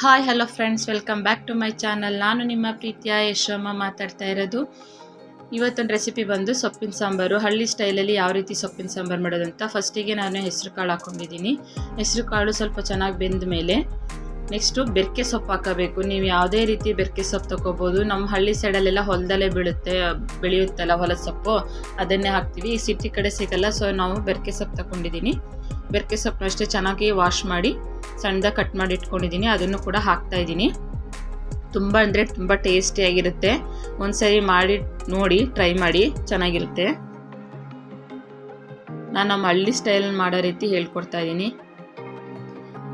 Hi hello friends welcome back to my channel ನಾನು ನಿಮ್ಮ ಪ್ರೀತಿಯ ಯಶೋಮ್ಮ ಮಾತಾಡ್ತಾ ಇರೋದು. ಇವತ್ತೊಂದು ರೆಸಿಪಿ ಬಂದು ಸೊಪ್ಪಿನ ಸಾಂಬಾರು. ಹಳ್ಳಿ ಸ್ಟೈಲಲ್ಲಿ ಯಾವ ರೀತಿ ಸೊಪ್ಪಿನ ಸಾಂಬಾರು ಮಾಡೋದಂತ ಫಸ್ಟಿಗೆ ನಾನು ಹೆಸರು ಕಾಳು ಹಾಕ್ಕೊಂಡಿದ್ದೀನಿ. ಹೆಸರು ಕಾಳು ಸ್ವಲ್ಪ ಚೆನ್ನಾಗಿ ಬೆಂದ ಮೇಲೆ ನೆಕ್ಸ್ಟು ಬೆರ್ಕೆ ಸೊಪ್ಪು ಹಾಕಬೇಕು. ನೀವು ಯಾವುದೇ ರೀತಿ ಬೆರ್ಕೆ ಸೊಪ್ಪು ತೊಗೋಬೋದು ನಮ್ಮ ಹಳ್ಳಿ ಸೈಡಲ್ಲೆಲ್ಲ ಹೊಲದಲ್ಲೇ ಬೀಳುತ್ತೆ, ಬೆಳೆಯುತ್ತಲ್ಲ ಹೊಲದ ಸೊಪ್ಪು. ಅದನ್ನೇ ಹಾಕ್ತೀವಿ. ಈ ಸಿಟಿ ಕಡೆ ಸಿಗಲ್ಲ ಸೊ ನಾವು ಬೆರ್ಕೆ ಸೊಪ್ಪು ತಗೊಂಡಿದ್ದೀನಿ ಬೆರ್ಕೆ ಸೊಪ್ಪನ್ನ ಅಷ್ಟೇ ಚೆನ್ನಾಗಿ ವಾಶ್ ಮಾಡಿ ಸಣ್ಣದಾಗಿ ಕಟ್ ಮಾಡಿ ಇಟ್ಕೊಂಡಿದ್ದೀನಿ. ಅದನ್ನು ಕೂಡ ಹಾಕ್ತಾ ಇದ್ದೀನಿ. ತುಂಬ ಅಂದರೆ ತುಂಬ ಟೇಸ್ಟಿಯಾಗಿರುತ್ತೆ ಒಂದ್ಸರಿ ಮಾಡಿ ನೋಡಿ ಟ್ರೈ ಮಾಡಿ, ಚೆನ್ನಾಗಿರುತ್ತೆ. ನಾನು ನಮ್ಮ ಹಳ್ಳಿ ಸ್ಟೈಲ್ ಮಾಡೋ ರೀತಿ ಹೇಳ್ಕೊಡ್ತಾ ಇದ್ದೀನಿ.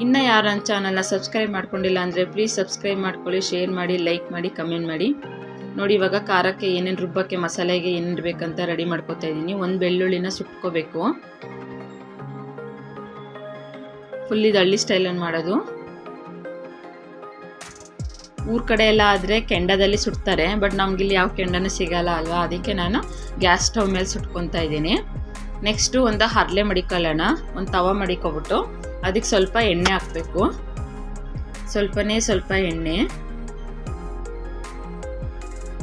ಇನ್ನು ಯಾರು ನನ್ನ ಚಾನಲ್ನ ಸಬ್ಸ್ಕ್ರೈಬ್ ಮಾಡ್ಕೊಂಡಿಲ್ಲ ಅಂದರೆ ಪ್ಲೀಸ್ ಸಬ್ಸ್ಕ್ರೈಬ್ ಮಾಡ್ಕೊಳ್ಳಿ ಶೇರ್ ಮಾಡಿ ಲೈಕ್ ಮಾಡಿ ಕಮೆಂಟ್ ಮಾಡಿ. ನೋಡಿ, ಇವಾಗ ಖಾರಕ್ಕೆ ಏನೇನು ರುಬ್ಬಕ್ಕೆ, ಮಸಾಲೆಗೆ ಏನೇನು ಬೇಕಂತ ರೆಡಿ ಮಾಡ್ಕೊತಾ ಇದ್ದೀನಿ. ಒಂದು ಬೆಳ್ಳುಳ್ಳಿನ ಸುಟ್ಕೋಬೇಕು. ಫುಲ್ ಇದು ಹಳ್ಳಿ ಸ್ಟೈಲನ್ನು ಮಾಡೋದು. ಊರ ಕಡೆ ಎಲ್ಲ ಆದರೆ ಕೆಂಡದಲ್ಲಿ ಸುಡ್ತಾರೆ, ಬಟ್ ನಮಗಿಲ್ಲಿ ಯಾವ ಕೆಂಡನೂ ಸಿಗಲ್ಲ ಅಲ್ವಾ? ಅದಕ್ಕೆ ನಾನು ಗ್ಯಾಸ್ ಸ್ಟವ್ ಮೇಲೆ ಸುಟ್ಕೊತಾ ಇದ್ದೀನಿ. ನೆಕ್ಸ್ಟು ಒಂದು ಹರಳೆ ಮಡಿಕೊಳ್ಳೋಣ. ಒಂದು ತವ ಮಡಿಕೊಬಿಟ್ಟು ಅದಕ್ಕೆ ಸ್ವಲ್ಪ ಎಣ್ಣೆ ಹಾಕಬೇಕು. ಸ್ವಲ್ಪನೇ ಸ್ವಲ್ಪ ಎಣ್ಣೆ.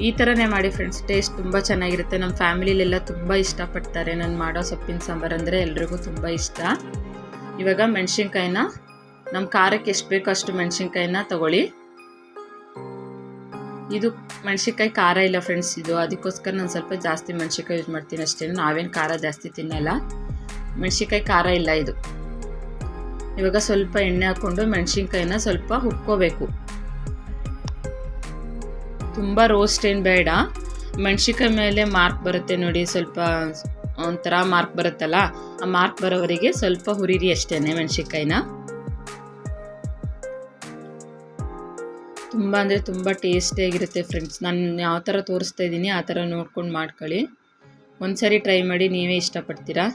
ಈ ಥರನೇ ಮಾಡಿ ಫ್ರೆಂಡ್ಸ್, ಟೇಸ್ಟ್ ತುಂಬ ಚೆನ್ನಾಗಿರುತ್ತೆ. ನಮ್ಮ ಫ್ಯಾಮಿಲಿಲೆಲ್ಲ ತುಂಬ ಇಷ್ಟಪಡ್ತಾರೆ. ನಾನು ಮಾಡೋ ಸೊಪ್ಪಿನ ಸಾಂಬಾರು ಅಂದರೆ ಎಲ್ರಿಗೂ ತುಂಬ ಇಷ್ಟ. ಇವಾಗ ಮೆಣಸಿನ್ಕಾಯಿನ ನಮ್ಮ ಖಾರಕ್ಕೆ ಎಷ್ಟು ಬೇಕೋ ಅಷ್ಟು ಮೆಣಸಿನ್ಕಾಯಿನ ತಗೊಳ್ಳಿ. ಇದು ಮೆಣಸಿನ್ಕಾಯಿ ಖಾರ ಇಲ್ಲ ಫ್ರೆಂಡ್ಸ್ ಇದು ಅದಕ್ಕೋಸ್ಕರ ನಾನು ಸ್ವಲ್ಪ ಜಾಸ್ತಿ ಮೆಣಸಿನ್ಕಾಯಿ ಯೂಸ್ ಮಾಡ್ತೀನಿ ಅಷ್ಟೇ, ನಾವೇನು ಖಾರ ಜಾಸ್ತಿ ತಿನ್ನಲ್ಲ. ಮೆಣಸಿನ್ಕಾಯಿ ಖಾರ ಇಲ್ಲ ಇದು. ಇವಾಗ ಸ್ವಲ್ಪ ಎಣ್ಣೆ ಹಾಕ್ಕೊಂಡು ಮೆಣಸಿನ್ಕಾಯಿನ ಸ್ವಲ್ಪ ಹುಕ್ಕೋಬೇಕು ತುಂಬ ರೋಸ್ಟ್ ಏನು ಬೇಡ. ಮೆಣಸಿನ್ಕಾಯಿ ಮೇಲೆ ಮಾರ್ಕ್ ಬರುತ್ತೆ ನೋಡಿ, ಸ್ವಲ್ಪ ಒಂಥರ ಮಾರ್ಕ್ ಬರುತ್ತಲ್ಲ, ಆ ಮಾರ್ಕ್ ಬರೋವರೆಗೆ ಸ್ವಲ್ಪ ಹುರಿರಿ ಅಷ್ಟೇ, ಮೆಣಸಿನ್ಕಾಯಿನ. ತುಂಬ ಅಂದರೆ ತುಂಬ ಟೇಸ್ಟಿಯಾಗಿರುತ್ತೆ ಫ್ರೆಂಡ್ಸ್ ನಾನು ಯಾವ ಥರ ತೋರಿಸ್ತಾ ಇದ್ದೀನಿ, ಆ ಥರ ನೋಡ್ಕೊಂಡು ಮಾಡ್ಕೊಳ್ಳಿ. ಒಂದ್ಸರಿ ಟ್ರೈ ಮಾಡಿ ನೀವೇ ಇಷ್ಟಪಡ್ತೀರಾ?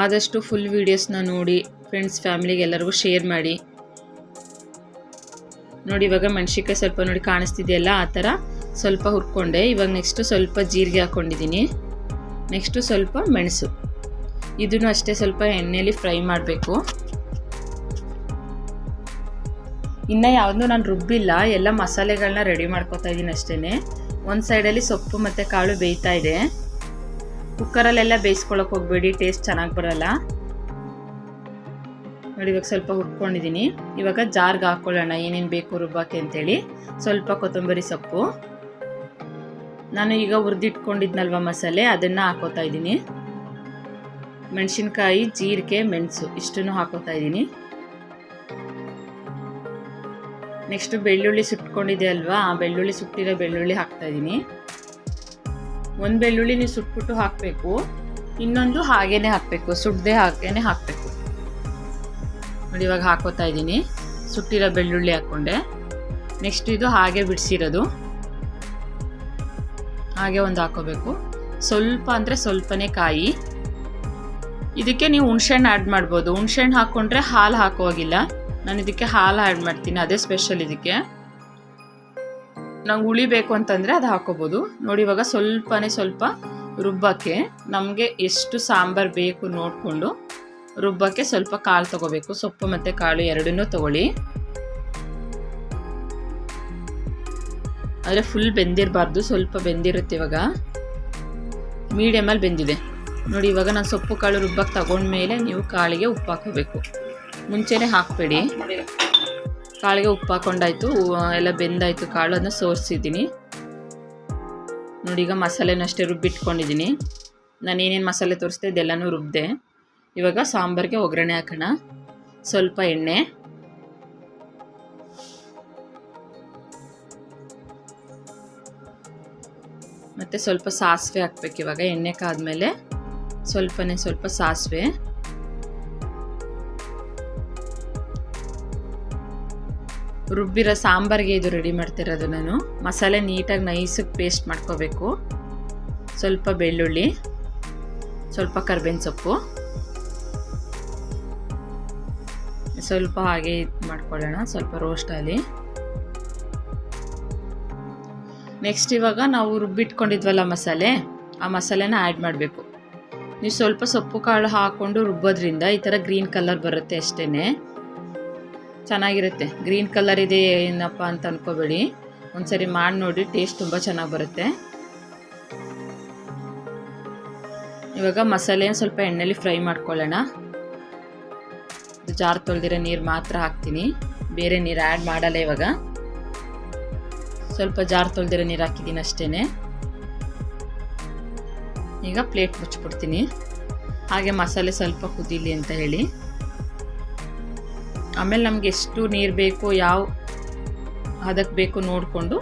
ಆದಷ್ಟು ಫುಲ್ ವೀಡಿಯೋಸ್ನ ನೋಡಿ ಫ್ರೆಂಡ್ಸ್ ಫ್ಯಾಮಿಲಿಗೆ ಎಲ್ಲರಿಗೂ ಶೇರ್ ಮಾಡಿ. ನೋಡಿ, ಇವಾಗ ಮೆಣಸಿನ್ಕಾಯಿ ಸ್ವಲ್ಪ ನೋಡಿ ಕಾಣಿಸ್ತಿದೆಯಲ್ಲ, ಆ ಥರ ಸ್ವಲ್ಪ ಹುರ್ಕೊಂಡೆ. ಇವಾಗ ನೆಕ್ಸ್ಟು ಸ್ವಲ್ಪ ಜೀರಿಗೆ ಹಾಕ್ಕೊಂಡಿದ್ದೀನಿ ನೆಕ್ಸ್ಟು ಸ್ವಲ್ಪ ಮೆಣಸು. ಇದನ್ನು ಅಷ್ಟೇ ಸ್ವಲ್ಪ ಎಣ್ಣೆಯಲ್ಲಿ ಫ್ರೈ ಮಾಡಬೇಕು. ಇನ್ನು ಯಾವುದೂ ನಾನು ರುಬ್ಬಿಲ್ಲ. ಎಲ್ಲ ಮಸಾಲೆಗಳನ್ನ ರೆಡಿ ಮಾಡ್ಕೊತಾ ಇದ್ದೀನಿ ಅಷ್ಟೇ ಒಂದು ಸೈಡಲ್ಲಿ ಸೊಪ್ಪು ಮತ್ತು ಕಾಳು ಬೇಯ್ತಾ ಇದೆ. ಕುಕ್ಕರಲ್ಲೆಲ್ಲ ಬೇಯಿಸ್ಕೊಳಕ್ಕೆ ಹೋಗಬೇಡಿ ಟೇಸ್ಟ್ ಚೆನ್ನಾಗಿ ಬರಲ್ಲ. ನೋಡಿ, ಇವಾಗ ಸ್ವಲ್ಪ ಹುಟ್ಕೊಂಡಿದ್ದೀನಿ ಇವಾಗ ಜಾರ್ಗೆ ಹಾಕ್ಕೊಳ್ಳೋಣ ಏನೇನು ಬೇಕು ರುಬ್ಬಕ್ಕೆ ಅಂತೇಳಿ. ಸ್ವಲ್ಪ ಕೊತ್ತಂಬರಿ ಸೊಪ್ಪು. ನಾನು ಈಗ ಹುರಿದಿಟ್ಕೊಂಡಿದ್ನಲ್ವ ಮಸಾಲೆ, ಅದನ್ನು ಹಾಕೋತಾ ಇದ್ದೀನಿ ಮೆಣಸಿನ್ಕಾಯಿ, ಜೀರಿಗೆ, ಮೆಣಸು, ಇಷ್ಟನ್ನು ಹಾಕೋತಾ ಇದ್ದೀನಿ ನೆಕ್ಸ್ಟ್ ಬೆಳ್ಳುಳ್ಳಿ ಸುಟ್ಕೊಂಡಿದೆ ಅಲ್ವಾ, ಆ ಬೆಳ್ಳುಳ್ಳಿ ಸುಟ್ಟಿರೋ ಬೆಳ್ಳುಳ್ಳಿ ಹಾಕ್ತಾ ಇದ್ದೀನಿ ಒಂದು ಬೆಳ್ಳುಳ್ಳಿ ನೀವು ಸುಟ್ಬಿಟ್ಟು ಹಾಕಬೇಕು, ಇನ್ನೊಂದು ಹಾಗೇನೆ ಹಾಕಬೇಕು ಸುಡ್ದೆ ಹಾಗೇ ಹಾಕಬೇಕು. ನೋಡಿ, ಇವಾಗ ಹಾಕೋತಾ ಇದ್ದೀನಿ. ಸುಟ್ಟಿರೋ ಬೆಳ್ಳುಳ್ಳಿ ಹಾಕ್ಕೊಂಡೆ. ನೆಕ್ಸ್ಟ್ ಇದು ಹಾಗೆ ಬಿಡಿಸಿರೋದು. ಹಾಗೆ ಒಂದು ಹಾಕೋಬೇಕು. ಸ್ವಲ್ಪ ಅಂದರೆ ಸ್ವಲ್ಪನೇ ಕಾಯಿ. ಇದಕ್ಕೆ ನೀವು ಹುಣ್ಸೆಹಣ್ಣು ಆ್ಯಡ್ ಮಾಡ್ಬೋದು. ಹುಣ್ಸೆಹಣ್ಣು ಹಾಕ್ಕೊಂಡ್ರೆ ಹಾಲು ಹಾಕೋವಾಗಿಲ್ಲ. ನಾನು ಇದಕ್ಕೆ ಹಾಲು ಆ್ಯಡ್ ಮಾಡ್ತೀನಿ. ಅದೇ ಸ್ಪೆಷಲ್ ಇದಕ್ಕೆ. ನಂಗೆ ಉಳಿಬೇಕು ಬೇಕು ಅಂತಂದರೆ ಅದು ಹಾಕೋಬೋದು. ನೋಡಿ, ಇವಾಗ ಸ್ವಲ್ಪನೇ ಸ್ವಲ್ಪ ರುಬ್ಬಕ್ಕೆ ನಮಗೆ ಎಷ್ಟು ಸಾಂಬಾರು ಬೇಕು ನೋಡಿಕೊಂಡು ರುಬ್ಬಕ್ಕೆ ಸ್ವಲ್ಪ ಕಾಳು ತಗೋಬೇಕು. ಸೊಪ್ಪು ಮತ್ತು ಕಾಳು ಎರಡನ್ನೂ ತಗೊಳ್ಳಿ. ಆದರೆ ಫುಲ್ ಬೆಂದಿರಬಾರ್ದು. ಸ್ವಲ್ಪ ಬೆಂದಿರುತ್ತೆ ಇವಾಗ. ಮೀಡಿಯಮಲ್ಲಿ ಬೆಂದಿದೆ. ನೋಡಿ, ಇವಾಗ ನಾನು ಸೊಪ್ಪು ಕಾಳು ರುಬ್ಬಕ್ಕೆ ತಗೊಂಡ್ಮೇಲೆ ನೀವು ಕಾಳಿಗೆ ಉಪ್ಪು ಹಾಕೋಬೇಕು. ಮುಂಚೆನೇ ಹಾಕಬೇಡಿ. ಕಾಳಿಗೆ ಉಪ್ಪು ಹಾಕೊಂಡಾಯಿತು ಎಲ್ಲ ಬೆಂದಾಯಿತು. ಕಾಳು ಅದನ್ನ ಸೋರಿಸಿದ್ದೀನಿ. ನೋಡಿ, ಈಗ ಮಸಾಲೆನಷ್ಟೇ ರುಬ್ಬಿಟ್ಕೊಂಡಿದ್ದೀನಿ. ನಾನು ಏನೇನು ಮಸಾಲೆ ತೋರಿಸ್ದೆ ಇದೆಲ್ಲನೂ ರುಬ್ಬಿದೆ ಇವಾಗ ಸಾಂಬಾರಿಗೆ ಒಗ್ಗರಣೆ ಹಾಕೋಣ. ಸ್ವಲ್ಪ ಎಣ್ಣೆ. ಮತ್ತು ಸ್ವಲ್ಪ ಸಾಸಿವೆ ಹಾಕ್ಬೇಕು ಇವಾಗ. ಎಣ್ಣೆ ಕಾದ್ಮೇಲೆ ಸ್ವಲ್ಪನೇ ಸ್ವಲ್ಪ ಸಾಸಿವೆ. ರುಬ್ಬಿರೋ ಸಾಂಬಾರಿಗೆ ಇದು ರೆಡಿ ಮಾಡ್ತಿರೋದು ನಾನು. ಮಸಾಲೆ ನೀಟಾಗಿ ನೈಸಿಗೆ ಪೇಸ್ಟ್ ಮಾಡ್ಕೋಬೇಕು. ಸ್ವಲ್ಪ ಬೆಳ್ಳುಳ್ಳಿ, ಸ್ವಲ್ಪ ಕರ್ಬೇವಿನ ಸೊಪ್ಪು. ಸ್ವಲ್ಪ ಹಾಗೆ ಇದು ಮಾಡ್ಕೊಳ್ಳೋಣ, ಸ್ವಲ್ಪ ರೋಸ್ಟಲ್ಲಿ ನೆಕ್ಸ್ಟ್ ಇವಾಗ ನಾವು ರುಬ್ಬಿಟ್ಕೊಂಡಿದ್ವಲ್ಲ ಮಸಾಲೆ, ಆ ಮಸಾಲೆನ ಆ್ಯಡ್ ಮಾಡಬೇಕು. ನೀವು ಸ್ವಲ್ಪ ಸೊಪ್ಪು ಕಾಳು ಹಾಕ್ಕೊಂಡು ರುಬ್ಬೋದ್ರಿಂದ ಈ ಥರ ಗ್ರೀನ್ ಕಲರ್ ಬರುತ್ತೆ ಅಷ್ಟೇ ಚೆನ್ನಾಗಿರುತ್ತೆ. ಗ್ರೀನ್ ಕಲರ್ ಇದೆ ಏನಪ್ಪ ಅಂತ ಅನ್ಕೋಬೇಡಿ. ಒಂದ್ಸರಿ ಮಾಡಿ ನೋಡಿ ಟೇಸ್ಟ್ ತುಂಬ ಚೆನ್ನಾಗಿ ಬರುತ್ತೆ. ಇವಾಗ ಮಸಾಲೆ ಸ್ವಲ್ಪ ಎಣ್ಣೆಲಿ ಫ್ರೈ ಮಾಡ್ಕೊಳ್ಳೋಣ. ಜಾರ್ ತೊಳೆದಿರೋ ನೀರು ಮಾತ್ರ ಹಾಕ್ತೀನಿ. ಬೇರೆ ನೀರು ಆ್ಯಡ್ ಮಾಡಲ್ಲ ಇವಾಗ. ಸ್ವಲ್ಪ ಜಾರ್ ತೊಳೆದಿರೋ ನೀರು ಹಾಕಿದ್ದೀನಿ ಅಷ್ಟೇ ಈಗ ಪ್ಲೇಟ್ ಮುಚ್ಚಿಬಿಡ್ತೀನಿ. ಹಾಗೆ ಮಸಾಲೆ ಸ್ವಲ್ಪ ಕುದೀಲಿ ಅಂತ ಹೇಳಿ. ಆಮೇಲೆ ನಮ್ಗೆ ಎಷ್ಟು ನೀರು ಬೇಕು ಯಾವ ಅದಕ್ಕೆ ಬೇಕು ನೋಡಿಕೊಂಡು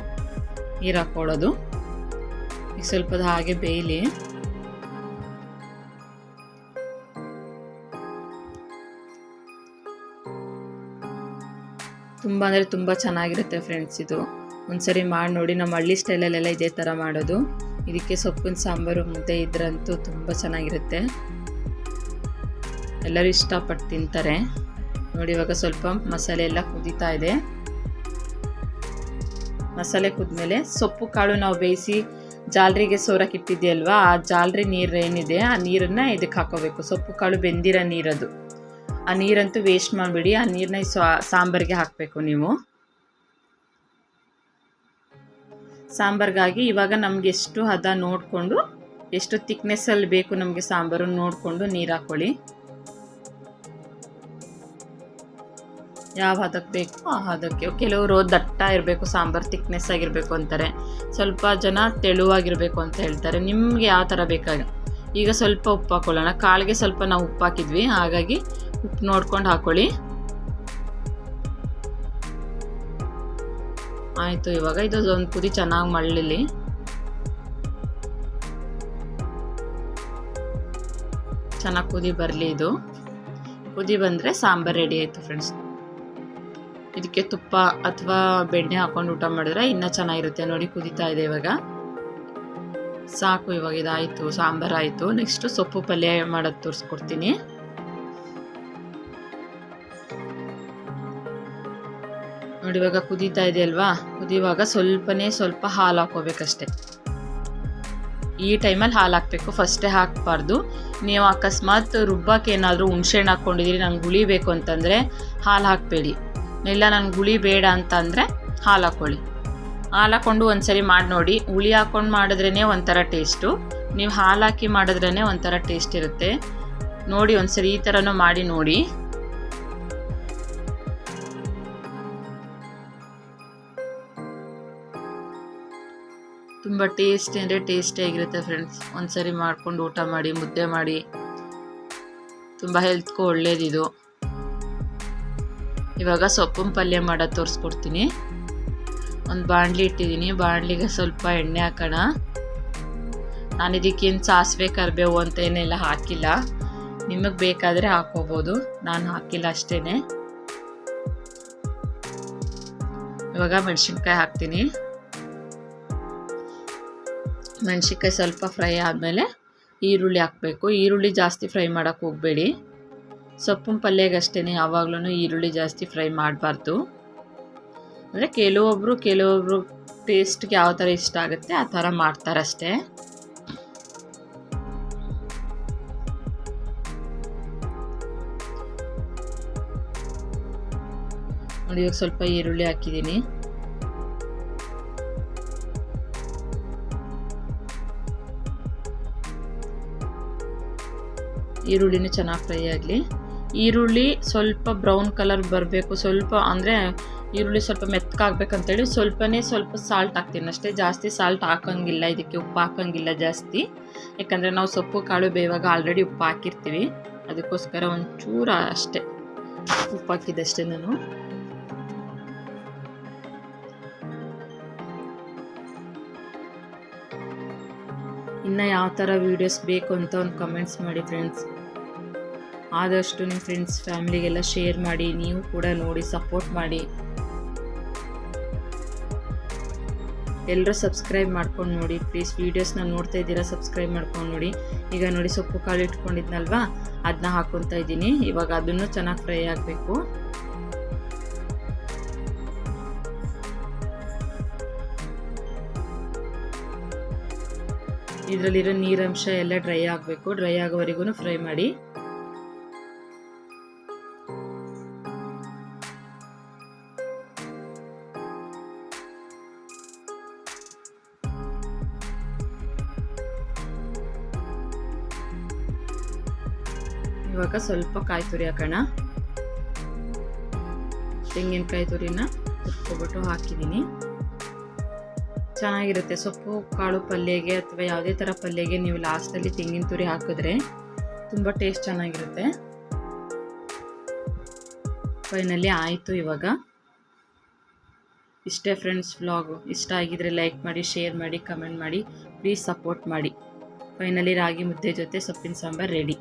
ನೀರು ಹಾಕ್ಕೊಳ್ಳೋದು ಈಗ ಸ್ವಲ್ಪದ ಹಾಗೆ ಬೇಯಲಿ. ತುಂಬ ಅಂದರೆ ತುಂಬ ಚೆನ್ನಾಗಿರುತ್ತೆ ಫ್ರೆಂಡ್ಸ್ ಇದು. ಒಂದ್ಸರಿ ಮಾಡಿ ನೋಡಿ, ನಮ್ಮ ಹಳ್ಳಿ ಸ್ಟೈಲಲ್ಲೆಲ್ಲ ಇದೇ ಥರ ಮಾಡೋದು. ಇದಕ್ಕೆ ಸೊಪ್ಪಿನ ಸಾಂಬಾರು ಮುದ್ದೆ ಇದ್ರಂತೂ ತುಂಬ ಚೆನ್ನಾಗಿರುತ್ತೆ. ಎಲ್ಲರೂ ಇಷ್ಟಪಟ್ಟು ತಿಂತಾರೆ. ನೋಡಿ, ಇವಾಗ ಸ್ವಲ್ಪ ಮಸಾಲೆ ಎಲ್ಲ ಕುದೀತಾ ಇದೆ. ಮಸಾಲೆ ಕುದ್ಮೇಲೆ ಸೊಪ್ಪು ಕಾಳು ನಾವು ಬೇಯಿಸಿ ಜಾಲರಿಗೆ ಸೋರಕ್ಕೆ ಇಟ್ಟಿದ್ದೀಯಲ್ವಾ, ಆ ಜಾಲರಿ ನೀರು ಏನಿದೆ, ಆ ನೀರನ್ನು ಇದಕ್ಕೆ ಹಾಕೋಬೇಕು. ಸೊಪ್ಪು ಕಾಳು ಬೆಂದಿರೋ ನೀರದು ಆ ನೀರಂತೂ ವೇಸ್ಟ್ ಮಾಡಿಬಿಡಿ. ಆ ನೀರನ್ನ ಸಾಂಬಾರಿಗೆ ಹಾಕಬೇಕು ನೀವು. ಸಾಂಬಾರ್ಗಾಗಿ ಇವಾಗ ನಮ್ಗೆ ಎಷ್ಟು ಹದ ನೋಡಿಕೊಂಡು, ಎಷ್ಟು ತಿಕ್ನೆಸ್ಸಲ್ಲಿ ಬೇಕು ನಮಗೆ ಸಾಂಬಾರು ನೋಡಿಕೊಂಡು ನೀರು ಹಾಕ್ಕೊಳ್ಳಿ ಯಾವ ಹದಕ್ಕೆ ಬೇಕು ಆ ಹದಕ್ಕೆ. ಕೆಲವರು ದಟ್ಟ ಇರಬೇಕು, ಸಾಂಬಾರು ತಿಕ್ನೆಸ್ ಆಗಿರಬೇಕು ಅಂತಾರೆ. ಸ್ವಲ್ಪ ಜನ ತೆಳುವಾಗಿರಬೇಕು ಅಂತ ಹೇಳ್ತಾರೆ. ನಿಮಗೆ ಯಾವ ಥರ ಬೇಕಾಗ? ಈಗ ಸ್ವಲ್ಪ ಉಪ್ಪು ಹಾಕೊಳ್ಳೋಣ. ಕಾಳಿಗೆ ಸ್ವಲ್ಪ ನಾವು ಉಪ್ಪು ಹಾಕಿದ್ವಿ. ಹಾಗಾಗಿ ಉಪ್ಪು ನೋಡ್ಕೊಂಡು ಹಾಕೊಳ್ಳಿ. ಆಯಿತು, ಇವಾಗ ಇದು ಒಂದು ಕುದಿ ಚೆನ್ನಾಗಿ ಮಳ್ಳಲಿ. ಚೆನ್ನಾಗಿ ಕುದಿ ಬರಲಿ ಇದು. ಕುದಿ ಬಂದರೆ ಸಾಂಬಾರು ರೆಡಿ ಆಯಿತು ಫ್ರೆಂಡ್ಸ್ ಇದಕ್ಕೆ ತುಪ್ಪ ಅಥವಾ ಬೆಣ್ಣೆ ಹಾಕೊಂಡು ಊಟ ಮಾಡಿದ್ರೆ ಇನ್ನೂ ಚೆನ್ನಾಗಿರುತ್ತೆ. ನೋಡಿ, ಕುದೀತಾ ಇದೆ ಇವಾಗ. ಸಾಕು, ಇವಾಗ ಇದಾಯಿತು, ಸಾಂಬಾರು ಆಯಿತು. ನೆಕ್ಸ್ಟು ಸೊಪ್ಪು ಪಲ್ಯ ಮಾಡೋದು ತೋರಿಸ್ಕೊಡ್ತೀನಿ. ಇವಾಗ ಕುದೀತಾ ಇದೆ ಅಲ್ವಾ ಕುದಿಯುವಾಗ ಸ್ವಲ್ಪನೇ ಸ್ವಲ್ಪ ಹಾಲು ಹಾಕೋಬೇಕಷ್ಟೆ ಈ ಟೈಮಲ್ಲಿ ಹಾಲು ಹಾಕಬೇಕು. ಫಸ್ಟೇ ಹಾಕಬಾರ್ದು. ನೀವು ಅಕಸ್ಮಾತ್ ರುಬ್ಬಕ್ಕೆ ಏನಾದರೂ ಹುಣ್ಸೆಹಣ್ಣು ಹಾಕ್ಕೊಂಡಿದ್ದೀರಿ, ನಂಗೆ ಗುಳಿ ಬೇಕು ಅಂತಂದರೆ ಹಾಲು ಹಾಕಬೇಡಿ. ಇಲ್ಲ ನನಗೆ ಗುಳಿ ಬೇಡ ಅಂತ ಅಂದರೆ ಹಾಲು ಹಾಕ್ಕೊಳ್ಳಿ. ಹಾಲು ಹಾಕ್ಕೊಂಡು ಒಂದ್ಸರಿ ಮಾಡಿ ನೋಡಿ. ಹುಳಿ ಹಾಕ್ಕೊಂಡು ಮಾಡಿದ್ರೇ ಒಂಥರ ಟೇಸ್ಟು. ನೀವು ಹಾಲು ಹಾಕಿ ಮಾಡಿದ್ರೇ ಒಂಥರ ಟೇಸ್ಟ್ ಇರುತ್ತೆ. ನೋಡಿ, ಒಂದ್ಸರಿ ಈ ಥರನೂ ಮಾಡಿ ನೋಡಿ. ತುಂಬ ಟೇಸ್ಟಿ ಅಂದರೆ ಟೇಸ್ಟಿಯಾಗಿರುತ್ತೆ ಫ್ರೆಂಡ್ಸ್ ಒಂದ್ಸರಿ ಮಾಡ್ಕೊಂಡು ಊಟ ಮಾಡಿ, ಮುದ್ದೆ ಮಾಡಿ. ತುಂಬ ಹೆಲ್ತ್ಗೂ ಒಳ್ಳೇದಿದು ಇವಾಗ ಸೊಪ್ಪಿನ ಪಲ್ಯ ಮಾಡೋದು ತೋರಿಸ್ಕೊಡ್ತೀನಿ. ಒಂದು ಬಾಣಲಿ ಇಟ್ಟಿದ್ದೀನಿ. ಬಾಣಲಿಗೆ ಸ್ವಲ್ಪ ಎಣ್ಣೆ ಹಾಕೋಣ. ನಾನು ಇದಕ್ಕೇನು ಸಾಸಿವೆ, ಕರಿಬೇವು ಅಂತ ಏನೆಲ್ಲ ಹಾಕಿಲ್ಲ. ನಿಮಗೆ ಬೇಕಾದರೆ ಹಾಕೋಬೋದು. ನಾನು ಹಾಕಿಲ್ಲ ಅಷ್ಟೇ ಇವಾಗ ಮೆಣಸಿನ್ಕಾಯಿ ಹಾಕ್ತೀನಿ. ಮೆಣಸಿನ್ಕಾಯಿ ಸ್ವಲ್ಪ ಫ್ರೈ ಆದಮೇಲೆ ಈರುಳ್ಳಿ ಹಾಕಬೇಕು. ಈರುಳ್ಳಿ ಜಾಸ್ತಿ ಫ್ರೈ ಮಾಡೋಕ್ಕೆ ಹೋಗಬೇಡಿ. ಸೊಪ್ಪಿನ ಪಲ್ಯಗಷ್ಟೇ ಯಾವಾಗಲೂ ಈರುಳ್ಳಿ ಜಾಸ್ತಿ ಫ್ರೈ ಮಾಡಬಾರ್ದು. ಅಂದರೆ ಕೆಲವೊಬ್ಬರು ಕೆಲವೊಬ್ಬರು ಟೇಸ್ಟ್ಗೆ ಯಾವ ಥರ ಇಷ್ಟ ಆಗುತ್ತೆ, ಆ ಥರ ಮಾಡ್ತಾರಷ್ಟೇ. ನೋಡಿ, ಇವಾಗ ಸ್ವಲ್ಪ ಈರುಳ್ಳಿ ಹಾಕಿದ್ದೀನಿ. ಈರುಳ್ಳಿನೂ ಚೆನ್ನಾಗಿ ಫ್ರೈ ಆಗಲಿ. ಈರುಳ್ಳಿ ಸ್ವಲ್ಪ ಬ್ರೌನ್ ಕಲರ್ ಬರಬೇಕು. ಸ್ವಲ್ಪ ಅಂದರೆ ಈರುಳ್ಳಿ ಸ್ವಲ್ಪ ಮೆತ್ತಗಾಗಬೇಕಂತೇಳಿ ಸ್ವಲ್ಪನೇ ಸ್ವಲ್ಪ ಸಾಲ್ಟ್ ಹಾಕ್ತೀನಿ. ಅಷ್ಟೇ ಜಾಸ್ತಿ ಸಾಲ್ಟ್ ಹಾಕೋಂಗಿಲ್ಲ. ಇದಕ್ಕೆ ಉಪ್ಪು ಹಾಕೋಂಗಿಲ್ಲ ಜಾಸ್ತಿ. ಯಾಕಂದರೆ ನಾವು ಸೊಪ್ಪು, ಕಾಳು ಬೇವಾಗ ಆಲ್ರೆಡಿ ಉಪ್ಪು ಹಾಕಿರ್ತೀವಿ. ಅದಕ್ಕೋಸ್ಕರ ಒಂಚೂರು ಅಷ್ಟೇ ಉಪ್ಪು ಹಾಕಿದ್ದಷ್ಟೇ ನಾನು. ಇನ್ನು ಯಾವ ಥರ ವೀಡಿಯೋಸ್ ಬೇಕು ಅಂತ ಒಂದು ಕಮೆಂಟ್ಸ್ ಮಾಡಿ ಫ್ರೆಂಡ್ಸ್ ಆದಷ್ಟು ನಿಮ್ಮ ಫ್ರೆಂಡ್ಸ್ ಫ್ಯಾಮಿಲಿಗೆಲ್ಲ ಶೇರ್ ಮಾಡಿ, ನೀವು ಕೂಡ ನೋಡಿ ಸಪೋರ್ಟ್ ಮಾಡಿ. ಎಲ್ಲರೂ ಸಬ್ಸ್ಕ್ರೈಬ್ ಮಾಡ್ಕೊಂಡು ನೋಡಿ ಪ್ಲೀಸ್ ವೀಡಿಯೋಸ್ನ ನೋಡ್ತಾ ಇದ್ದೀರಾ ಸಬ್ಸ್ಕ್ರೈಬ್ ಮಾಡ್ಕೊಂಡು ನೋಡಿ. ಈಗ ನೋಡಿ ಸೊಪ್ಪು ಕಾಳು ಇಟ್ಕೊಂಡಿದ್ನಲ್ವಾ? ಅದನ್ನ ಹಾಕ್ಕೊತಾ ಇದ್ದೀನಿ. ಇವಾಗ ಅದನ್ನು ಚೆನ್ನಾಗಿ ಫ್ರೈ ಆಗಬೇಕು. ಇದರಲ್ಲಿರೋ ನೀರಂಶ ಎಲ್ಲ ಡ್ರೈ ಆಗಬೇಕು. ಡ್ರೈ ಆಗೋವರೆಗೂ ಫ್ರೈ ಮಾಡಿ. ಇವಾಗ ಸ್ವಲ್ಪ ಕಾಯಿ ತುರಿ ಹಾಕೋಣ. ತೆಂಗಿನಕಾಯಿ ತುರಿನ ಹುರ್ಕೊಬಿಟ್ಟು ಹಾಕಿದ್ದೀನಿ. ಚೆನ್ನಾಗಿರುತ್ತೆ. ಸೊಪ್ಪು, ಕಾಳು ಪಲ್ಯಗೆ ಅಥವಾ ಯಾವುದೇ ಥರ ಪಲ್ಯಗೆ ನೀವು ಲಾಸ್ಟಲ್ಲಿ ತೆಂಗಿನ ತುರಿ ಹಾಕಿದ್ರೆ ತುಂಬ ಟೇಸ್ಟ್ ಚೆನ್ನಾಗಿರುತ್ತೆ. ಫೈನಲಿ ಆಯಿತು ಇವಾಗ. ಇಷ್ಟೇ ಫ್ರೆಂಡ್ಸ್, ವ್ಲಾಗು ಇಷ್ಟ ಆಗಿದ್ರೆ ಲೈಕ್ ಮಾಡಿ, ಶೇರ್ ಮಾಡಿ, ಕಮೆಂಟ್ ಮಾಡಿ, ಪ್ಲೀಸ್ ಸಪೋರ್ಟ್ ಮಾಡಿ. ಫೈನಲಿ ರಾಗಿ ಮುದ್ದೆ ಜೊತೆ ಸೊಪ್ಪಿನ ಸಾಂಬಾರು ರೆಡಿ.